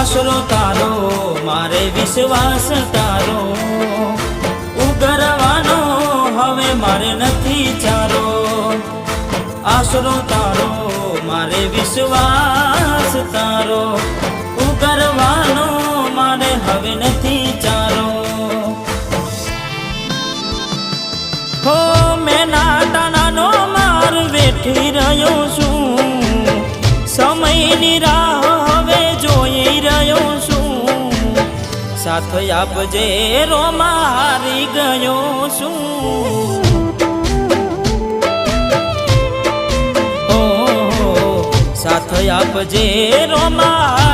આશરો તારો, મારે વિશ્વાસ તારો. ઉગરવાનો, હવે મારે નથી ચારો આશરો તારો, મારે વિશ્વાસ તારો. ઉગરવાનો, મારે હવે નથી ચારો હો, મેં નાટાણાનો માર વેઠી રહ્યો છું. સાથ આપજે રોમા હારી ગયો છું. સાથ આપજે રોમા